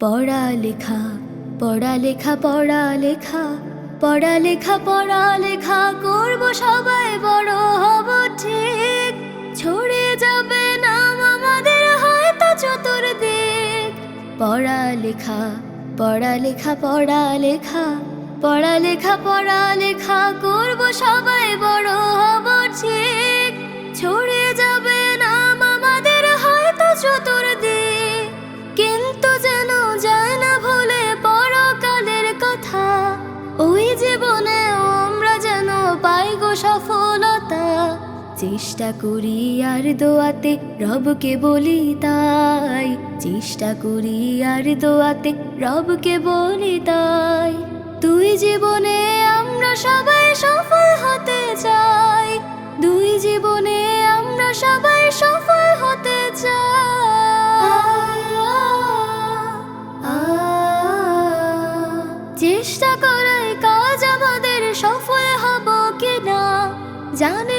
পড়ালেখা পড়ালেখা পড়ালেখা পড়ালেখা পড়ালেখা করব সবাই বড় হব ঠিক। ছড়িয়ে যাবে নাম আমাদের হয়তো চতুর্দিক। পড়ালেখা পড়ালেখা পড়ালেখা পড়ালেখা পড়ালেখা করব সবাই বড় হব ঠিক। চেষ্টা করি আর দোয়াতে রবকে বলি তাই চেষ্টা করি আর দোয়াতে রবকে বলি তাই দুই জীবনে আমরা সবাই সফল হতে চাই দুই জীবনে আমরা সবাই সফল হতে চাই চেষ্টা করাই কাজ আমাদের সফল হব কিনা জানেন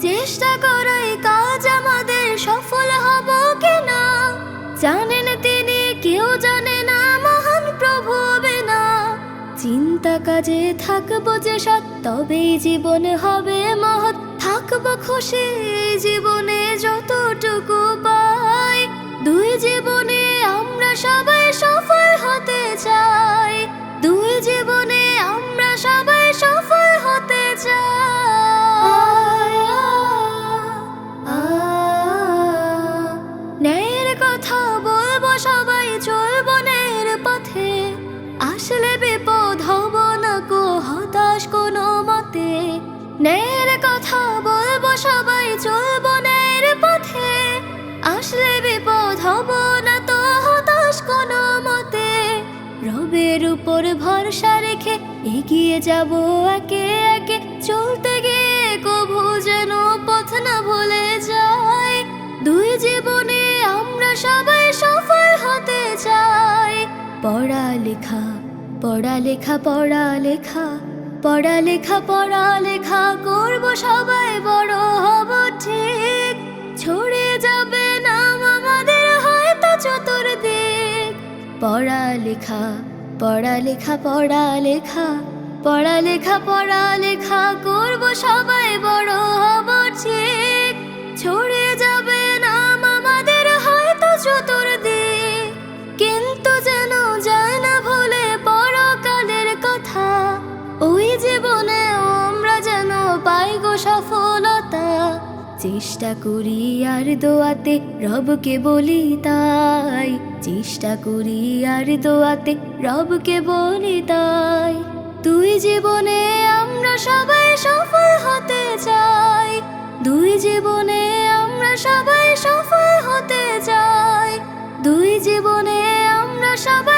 চেষ্টা করাই কাজ আমাদের সফল হব কিনা? জানেন তিনি, কেউ জানে না, মহান প্রভু না। চিন্তা কাজে থাকব যে সৎ, তবেই জীবন হবে মহৎ। থাকব খুশি জীবনে যতটুকু পাই। সবাই চলবো ন্যায়ের পথে। আসলে বিপদ হব না তো হতাশ কোনো মতে। রবের উপর ভরসা রেখে এগিয়ে যাব একে একে। চলতে গিয়ে কভু যেন পথ না ভুলে যাই দুই জীবনে আমরা সবাই সফল হতে চাই। পড়ালেখা পড়ালেখা পড়ালেখা পড়ালেখা পড়ালেখা। পড়ালেখা পড়ালেখা পড়ালেখা পড়ালেখা পড়ালেখা করব সবাই বড় হব ঠিক। ছড়িয়ে যাবে নাম আমাদের হয়তো চতুর্দিক, কিন্তু যেন যায় না ভুলে পরকালের কথা। ওই জীবনে আমরা যেন পাই গো সফলতা চেষ্টা করি আর দোয়াতে, রবকে বলি তাই। চেষ্টা করি আর দোয়াতে, রবকে বলি তাই। দুই জীবনে আমরা সবাই সফল হতে চাই। দুই জীবনে আমরা সবাই সফল হতে চাই। দুই জীবনে আমরা সবাই